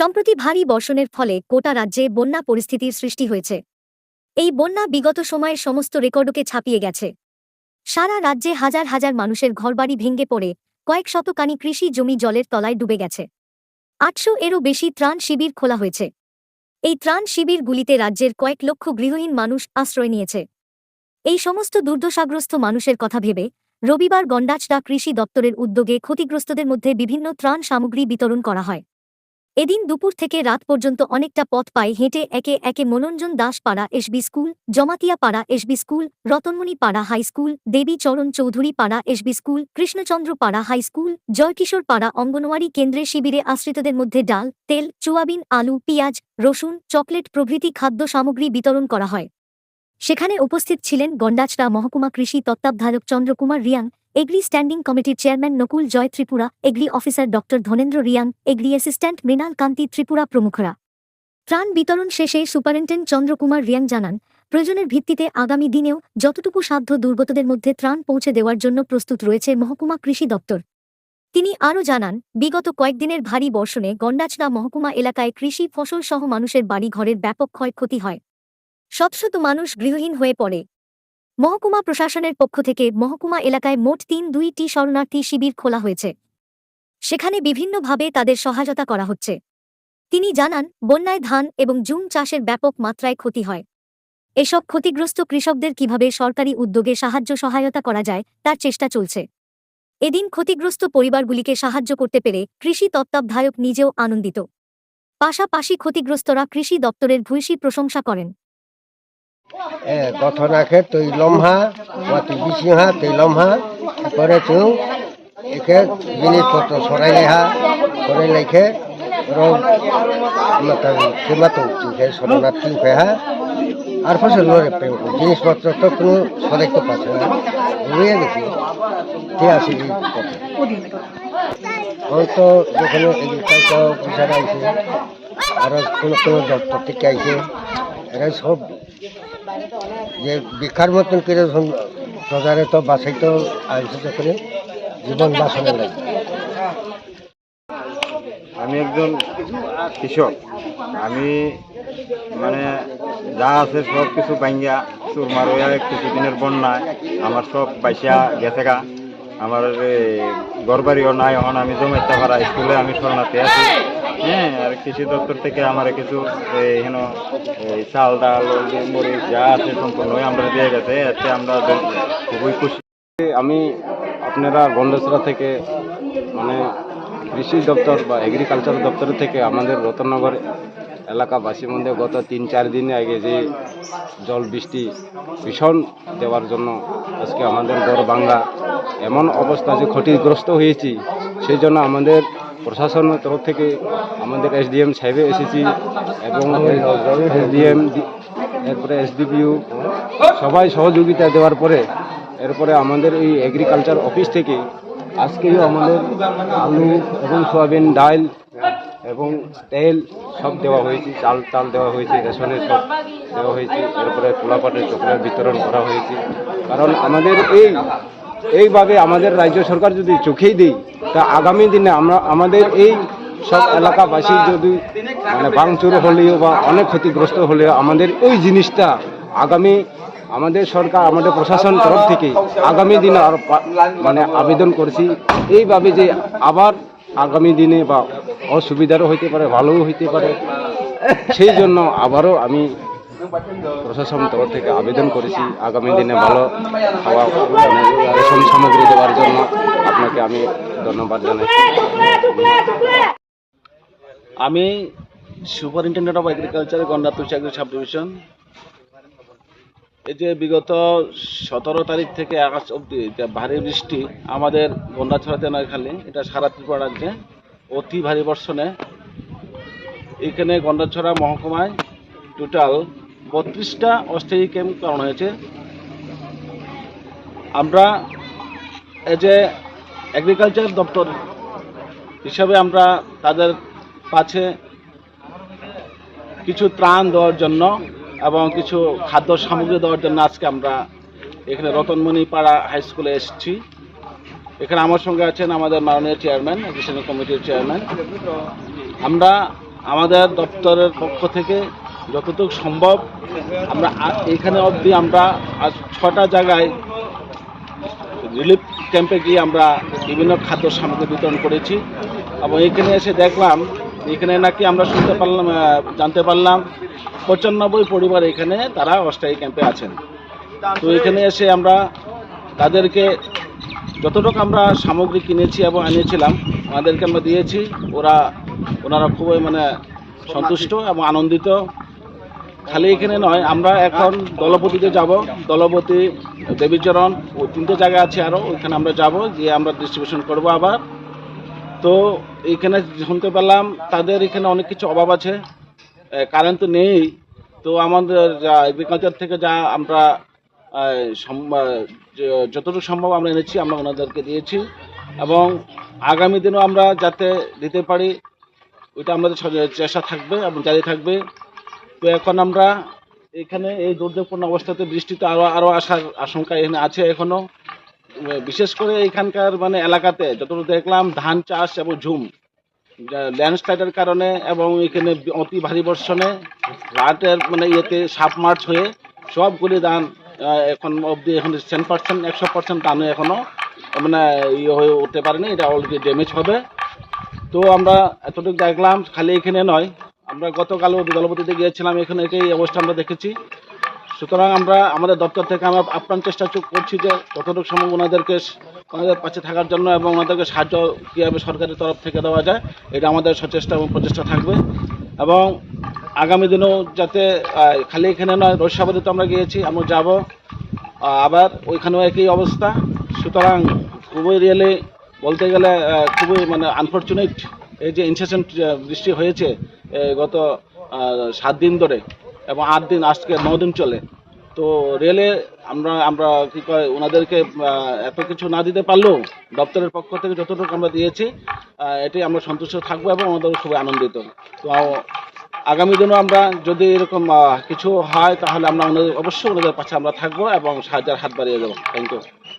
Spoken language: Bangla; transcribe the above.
সম্প্রতি ভারী বর্ষণের ফলে গোটা রাজ্যে বন্যা পরিস্থিতির সৃষ্টি হয়েছে। এই বন্যা বিগত সময়ের সমস্ত রেকর্ডকে ছাপিয়ে গেছে। সারা রাজ্যে হাজার হাজার মানুষের ঘরবাড়ি ভেঙে পড়ে কয়েক শতকানি কৃষি জমি জলের তলায় ডুবে গেছে। আটশো এরও বেশি ত্রাণ শিবির খোলা হয়েছে। এই ত্রাণ শিবিরগুলিতে রাজ্যের কয়েক লক্ষ গৃহহীন মানুষ আশ্রয় নিয়েছে। এই সমস্ত দুর্দশাগ্রস্ত মানুষের কথা ভেবে রবিবার গন্ডাচড়া কৃষি দপ্তরের উদ্যোগে ক্ষতিগ্রস্তদের মধ্যে বিভিন্ন ত্রাণ সামগ্রী বিতরণ করা হয়। এদিন দুপুর থেকে রাত পর্যন্ত অনেকটা পথ পায়ে হেঁটে একে একে মনোরঞ্জন দাস পাড়া এসবি স্কুল জমাতিয়া পাড়া SB school Ratanmani para high school দেবী চরণ চৌধুরী পাড়া এসবি স্কুল কৃষ্ণচন্দ্র পাড়া হাই স্কুল জয়কিশোর পাড়া অঙ্গনওয়াড়ি কেন্দ্রে শিবিরে আশ্রিতদের মধ্যে ডাল, তেল, চুয়াবিন, আলু, পেঁয়াজ, রসুন, চকলেট প্রভৃতি খাদ্য সামগ্রী বিতরণ করা হয়। সেখানে উপস্থিত ছিলেন গন্ডাচড়া মহকুমা কৃষি তত্ত্বাবধায়ক চন্দ্রকুমার রিয়াং এগ্রি স্ট্যান্ডিং কমিটির chairman Nakul Joy Tripura, agri officer ড ধনেন্দ্র রিয়াং, এগ্রি অ্যাসিস্ট্যান্ট মৃণাল কান্তি ত্রিপুরা প্রমুখরা। ত্রাণ বিতরণ শেষে সুপারিনটেন্ডেন্ট চন্দ্রকুমার রিয়াং জানান, প্রয়োজনের ভিত্তিতে আগামী দিনেও যতটুকু সাধ্য দুর্গতদের মধ্যে ত্রাণ পৌঁছে দেওয়ার জন্য প্রস্তুত রয়েছে মহকুমা কৃষি দপ্তর। তিনি আরও জানান, বিগত কয়েকদিনের ভারী বর্ষণে গন্ডাচড়া মহকুমা এলাকায় কৃষি ফসল সহ মানুষের বাড়ি ঘরের ব্যাপক ক্ষয়ক্ষতি হয়। শত শত মানুষ গৃহহীন হয়ে পড়ে। মহকুমা প্রশাসনের পক্ষ থেকে মহকুমা এলাকায় মোট তিন দুইটি শরণার্থী শিবির খোলা হয়েছে। সেখানে বিভিন্নভাবে তাদের সহায়তা করা হচ্ছে। তিনি জানান, বন্যায় ধান এবং জুম চাষের ব্যাপক মাত্রায় ক্ষতি হয়। এসব ক্ষতিগ্রস্ত কৃষকদের কীভাবে সরকারি উদ্যোগে সাহায্য সহায়তা করা যায়, তার চেষ্টা চলছে। এদিন ক্ষতিগ্রস্ত পরিবারগুলিকে সাহায্য করতে পেরে কৃষি তত্ত্বাবধায়ক নিজেও আনন্দিত। পাশাপাশি ক্ষতিগ্রস্তরা কৃষি দপ্তরের ভূয়সী প্রশংসা করেন। এ, গঠনাকে তৈ লম্হা মাটি বিচিহা তৈ লম্হা করে চুং একে জিনিসপত্র সরাই লেহা সরাই লাইখে রং মাতা কেমাতো চুখে সরনা তিনখে হা আর জিনিসপত্র তো কোনো সরাইতে পারছে না। রুয়ে গেছি তে আছে হয়তো যেখানে অফিসার আইছে আরও কোনো কোনো দপ্তর থেকে আইছে এরা সব যে ভিক্ষার মতন করে প্রজারে তো বাঁচাইতে আইছে যখন জীবন বাঁচানো লাগে। আমি একজন কৃষক। আমি মানে যা আছে সব কিছু ভাঙ্গিয়া চুরমার হইয়া কিছুদিনের বন্যায় আমার সব পাইসা গেছে গা। আমার ঘর বাড়িও নাই, এখন আমি জমাইতে পারা স্কুলে আমি শরণার্থী আছি। হ্যাঁ আর কৃষি দপ্তর থেকে আমার কিছু চাল, ডাল মরিচ যা আছে সম্পূর্ণই আমরা দিয়ে গেছে। এতে আমরা খুবই খুশি। আমি আপনারা গন্ডেসরা থেকে মানে কৃষি দপ্তর বা এগ্রিকালচার দপ্তর থেকে আমাদের রতনগর এলাকাবাসীর মধ্যে গত তিন, চার দিন আগে যে জল, বৃষ্টি, ভীষণ দেওয়ার জন্য আজকে আমাদের গড় বাংলা এমন অবস্থা যে ক্ষতিগ্রস্ত হয়েছি, সেই জন্য আমাদের প্রশাসনের তরফ থেকে আমাদের এসডিএম সাহেবে এসেছি এবং এসডিএম এরপরে এসডিপিউ সবাই সহযোগিতা দেওয়ার পরে, এরপরে আমাদের এই এগ্রিকালচার অফিস থেকে আজকেও আমাদের আলু এবং সয়াবিন, ডাল এবং তেল সব দেওয়া হয়েছে, চাল চাল দেওয়া হয়েছে, রেশনের সব দেওয়া হয়েছে, এরপরে পোলাপাটের চকলেট বিতরণ করা হয়েছে। কারণ আমাদের এই এইভাবে আমাদের রাজ্য সরকার যদি চোখেই দেই তা আগামী দিনে আমরা আমাদের এই সব এলাকাবাসী যদি মানে ভাঙচুর হলেও বা অনেক ক্ষতিগ্রস্ত হলেও আমাদের ওই জিনিসটা আগামী আমাদের সরকার, আমাদের প্রশাসন তরফ থেকে আগামী দিনে আর মানে আবেদন করছি। এইভাবে যে আবার আগামী দিনে বা অসুবিধারও হইতে পারে, ভালোও হইতে পারে, সেই জন্য আবারও আমি প্রশাসন তরফ থেকে আবেদন করেছি। আগামী দিনে ভালো খাওয়া রেশন সামগ্রী দেওয়ার জন্য আপনাকে আমি ধন্যবাদ জানাই। আমি সুপারিনটেন্ডেন্ট অফ এগ্রিকালচার গন্ডা তুষাগ্রী সাব ডিভিশন। এই যে বিগত সতেরো তারিখ থেকে আকাশ অব্দি ভারী বৃষ্টি আমাদের গন্ডাছড়াতে নয় খালি এটা সারা ত্রিপুরা রাজ্যে অতি ভারী বর্ষণে। এখানে গন্ডাছড়া মহকুমায় টোটাল বত্রিশটা অস্থায়ী ক্যাম্প করানো হয়েছে। আমরা এই যে এগ্রিকালচার দপ্তর হিসাবে আমরা তাদের কাছে কিছু ত্রাণ দেওয়ার জন্য এবং কিছু খাদ্য সামগ্রী দেওয়ার জন্য আজকে আমরা এখানে রতনমণি পাড়া হাই স্কুলে এসেছি। এখানে আমার সঙ্গে আছেন আমাদের মাননীয় চেয়ারম্যান এডুকেশনাল কমিটির চেয়ারম্যান আমরা আমাদের দপ্তরের পক্ষ থেকে যতটুকু সম্ভব, আমরা এখানে অবধি আমরা আজ ছটা জায়গায় রিলিফ ক্যাম্পে গিয়ে আমরা বিভিন্ন খাদ্য সামগ্রী বিতরণ করেছি। এবং এখানে এসে দেখলাম, এখানে নাকি আমরা শুনতে পারলাম জানতে পারলাম, পঁচানব্বই পরিবার এখানে তারা অস্থায়ী ক্যাম্পে আছেন। তো এখানে এসে আমরা তাদেরকে যতটুকু আমরা সামগ্রী কিনেছি এবং এনেছিলাম, ওনাদেরকে আমরা দিয়েছি। ওরা, ওনারা খুবই মানে সন্তুষ্ট এবং আনন্দিত। খালি এখানে নয়, আমরা এখন দলপতিতে যাব, দলপতি দেবীচরণ ও তিনটে জায়গা আছে আরও ওইখানে আমরা যাব, গিয়ে আমরা ডিস্ট্রিবিউশন করব আবার। তো এইখানে শুনতে পেলাম, তাদের এখানে অনেক কিছু অভাব আছে কারেন্ট তো নেই। তো আমাদের এগ্রিকালচার থেকে যা আমরা যতটুকু সম্ভব আমরা এনেছি, আমরা ওনাদেরকে দিয়েছি। এবং আগামী দিনও আমরা যাতে দিতে পারি, ওইটা আমাদের চেষ্টা থাকবে এবং জারি থাকবে। তো এখন আমরা এখানে এই দুর্যোগপূর্ণ অবস্থাতে বৃষ্টিতে আরও আরও আসার আশঙ্কা এখানে আছে এখনও বিশেষ করে এখানকার মানে এলাকাতে যতটুকু দেখলাম, ধান চাষ এবং ঝুম ল্যান্ডস্লাইডের কারণে এবং এখানে অতি ভারী বর্ষণে রাতের মানে ইয়েতে সাপ মার্চ হয়ে সবগুলি ধান এখন অবধি এখন টেন পার্সেন্ট একশো পার্সেন্ট ধান এখনও মানে ইয়ে হয়ে উঠতে পারেনি, এটা অলরেডি ড্যামেজ হবে। তো আমরা এতটুকু দেখলাম, খালি এখানে নয় আমরা গতকালও দলপতিতে গিয়েছিলাম, এখানে এই অবস্থা আমরা দেখেছি। সুতরাং আমরা, আমাদের দপ্তর থেকে আমরা আপ্রাণ চেষ্টা করছি যে যতটুকু সম্ভব ওনাদেরকে ওনাদের পাশে থাকার জন্য এবং ওনাদেরকে সাহায্য কীভাবে সরকারের তরফ থেকে দেওয়া যায়, এটা আমাদের সচেষ্টা এবং প্রচেষ্টা থাকবে। এবং আগামী দিনেও যাতে খালি এখানে নয় রৈশাবাদীতে আমরা গিয়েছি, আমরা যাব আবার ওইখানেও একই অবস্থা। সুতরাং খুবই রিয়েলি বলতে গেলে খুবই মানে আনফর্চুনেট এই যে ইনসেশন বৃষ্টি হয়েছে গত সাত দিন ধরে এবং আট দিন, আজকে ন দিন চলে। তো রেলে আমরা আমরা কি কয়, ওনাদেরকে এত কিছু না দিতে পারলেও দপ্তরের পক্ষ থেকে যতটুকু আমরা দিয়েছি এটাই আমরা সন্তুষ্ট থাকব এবং আমাদের খুবই আনন্দিত। তো আগামী দিনও আমরা যদি এরকম কিছু হয়, তাহলে আমরা ওনাদের, অবশ্যই ওনাদের পাশে আমরা থাকব এবং সাহায্যের হাত বাড়িয়ে দেবো। Thank you